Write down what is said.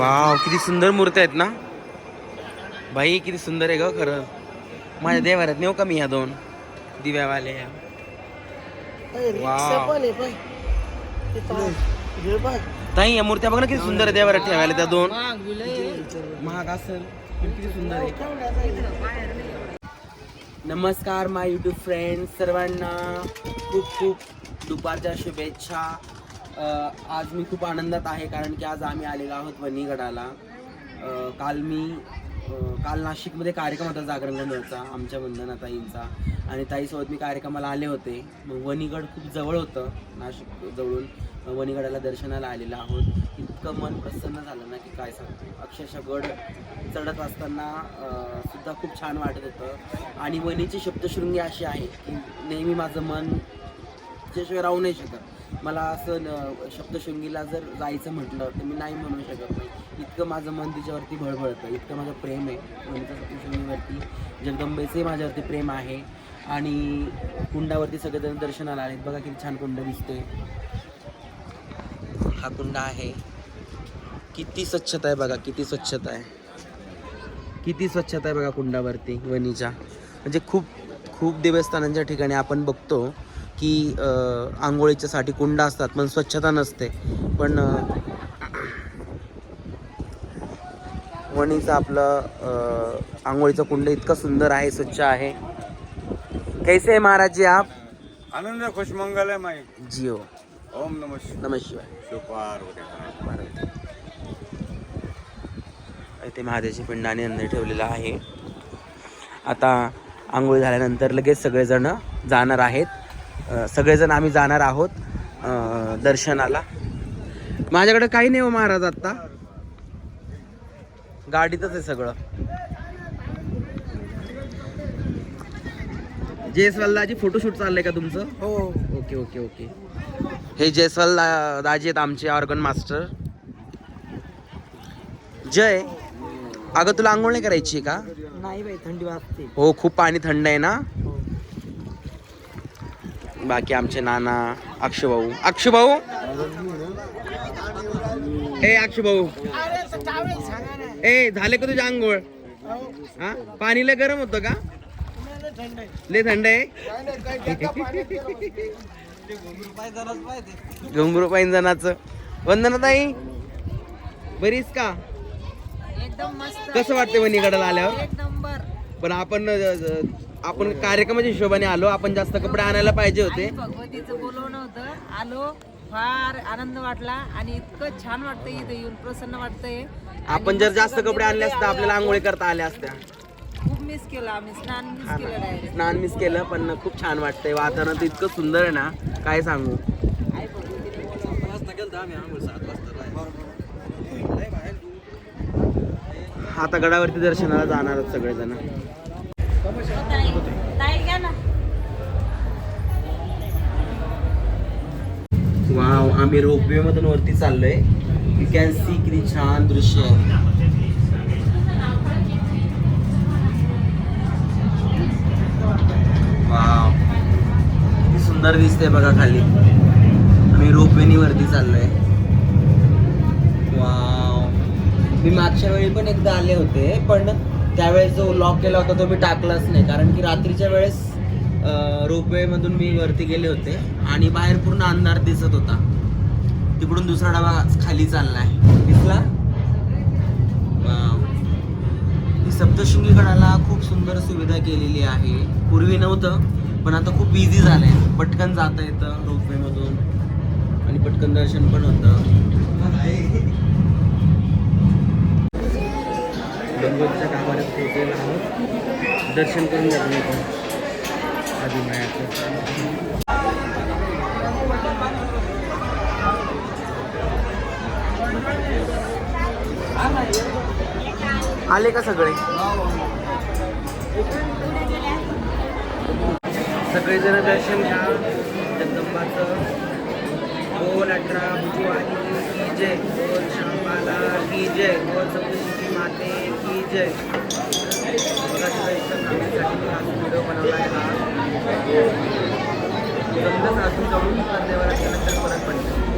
Wow किती सुंदर मूर्ती आहेत ना बाई किती सुंदर आहे ग खरं माझ्या देवाऱ्यात नेऊ का मी ह्या दोन दिव्यावाले ह्या वाव. पण आहे पाय ते पाय. हे पाय. ताई या मूर्त्या बघ ना किती सुंदर आहे देवाऱ्यात ठेवायला त्या दोन महाग असेल पण किती सुंदर आहे? नमस्कार माय यूट्यूब फ्रेंड सर्वांना खूप खूप दुपारच्या शुभेच्छा आज मी खूप आनंदात आहे कारण की आज आम्ही आलेलो आहोत वणीगडाला. काल मी काल नाशिकमध्ये कार्यक्रम होता जागरण गोंधळचा आमच्या वंदना ताईंचा आणि ताईसोबत मी कार्यक्रमाला आले होते. मग वणीगड खूप जवळ होतं नाशिक जवळून. वनीगडाला वणीगडाला दर्शनाला आलेलो आहोत. इतकं मन प्रसन्न झालं ना की काय सांगतो अक्षरशः गड चढत असताना सुद्धा खूप छान वाटत होतं. आणि वणीची शब्दशृंगी अशी आहे की नेहमी माझं मन त्याच्याशिवाय राहू नाही शकत. मला असं न- शब्दशृंगीला जर जायचं म्हटलं तर मी नाही म्हणू शकत नाही. इतकं माझं मन तिच्यावरती भळभळतं. इतकं माझं प्रेम आहे. म्हणजे वणीच्या सप्तशृंगीवरती जगदंबेचंही माझ्यावरती प्रेम आहे. आणि कुंडावरती सगळेजण दर्शनाला आलेत. बघा किती छान कुंड दिसते हा कुंड आहे. किती स्वच्छता आहे बघा. किती स्वच्छता आहे. किती स्वच्छता आहे बघा कुंडावरती वणीच्या. म्हणजे खूप खूप देवस्थानांच्या ठिकाणी आपण बघतो. की आंघोळीच्यासाठी कुंड असतात पण स्वच्छता नसते. पण वणीचं आपलं आंघोळीचं कुंड इतकं सुंदर आहे स्वच्छ आहे. कैसे आहे महाराज जी आप? आनंद खुश मंगल है माई. जिओ ओम नमः नमः शिवाय. इथे महादेवची पिंडाने अंदर ठेवलेला आहे. आता आंघोळ झाल्यानंतर लगेच सगळेजण जाणार आहेत. सगळेजण आम्ही जाणार आहोत दर्शनाला. माझ्याकडे काही नाही हो महाराज आत्ता. गाडीतच आहे सगळं. जयस्वाल दाजी फोटोशूट चाललंय का तुमचं? हो. Okay okay okay. हे जयस्वाल दा- दाजी आहेत आमचे ऑर्गन मास्टर जय अगं तुला आंघोळ नाही करायची आहे का? नाही बाई थंडी वाजते. हो खूप पाणी थंड आहे ना. बाकी आमचे नाना अक्षभाऊ. अक्षभाऊ? ए अक्षभाऊ. ए झाले का तुझे आंघोळ? हा? पाणी लय गरम होतं का? लय थंड आहे. घुंगरू पाहिजे वंदना ताई बरीच का? एकदम मस्त. कसं वाटतं वणीगडाला आल्यावर? पण आपण आपण कार्यक्रमाच्या हिशोबाने आलो आपण जास्त कपडे आणायला पाहिजे होते. आणि भगवतीचं बोलवणं होतं. आलो फार आनंद वाटला आणि इतकं छान वाटतंय इथे येऊन प्रसन्न वाटतंय. आपण जर जास्त कपडे आणले असते आपल्याला आंघोळी करता आल्या असत्या. खूप मिस केलं आम्ही. स्नान मिस केलं डायरेक्ट स्नान मिस केलं पण खूप छान वाटतंय. वातावरण तर इतकं सुंदर आहे ना. काय सांगू? आई भगवतीने बोलवलं. आता गडावरती दर्शनाला जाणार आहोत सगळेजण. वाव आम्ही रोपवे मधून वरती चाललोय. यू कॅन सी किती छान दृश्य आहे. वाव किती सुंदर दिसते बघा खाली. आम्ही रोपवेनी वरती चाललोय. वाव. मी मागच्या वेळी पण एकदा आले होते पण त्यावेळेस जो लॉक केला होता तो मी टाकलाच नाही. कारण की रात्रीच्या वेळेस रोपवेमधून मी वरती गेले होते आणि बाहेर पूर्ण अंधार दिसत होता. तिकडून दुसरा डबा खाली चालला आहे दिसला? वाव. सप्तशृंगी गडाला खूप सुंदर सुविधा केलेली आहे. पूर्वी नव्हतं पण आता खूप इझी आहे पटकन जाता येतं रोपवेमधून आणि पटकन दर्शन पण होतं. गणपतीच्या गाभाऱ्यात पोहोचलेलो आहोत. दर्शन करून जातो मी पण आदिमायाचं आले का सगळे? सगळेजण दर्शन घ्या. जगदंबाचं. बोल अठरा भुजवानी की जय बोल श्यामाला. की जय बोल सप्तशृंगी. माते की जय रत्नेश्वर नाण्यासाठी आज व्हिडिओ बनवला आहे हा जमलंच आतून जवळून कांद्यावर असल्यानंतर परत पडलं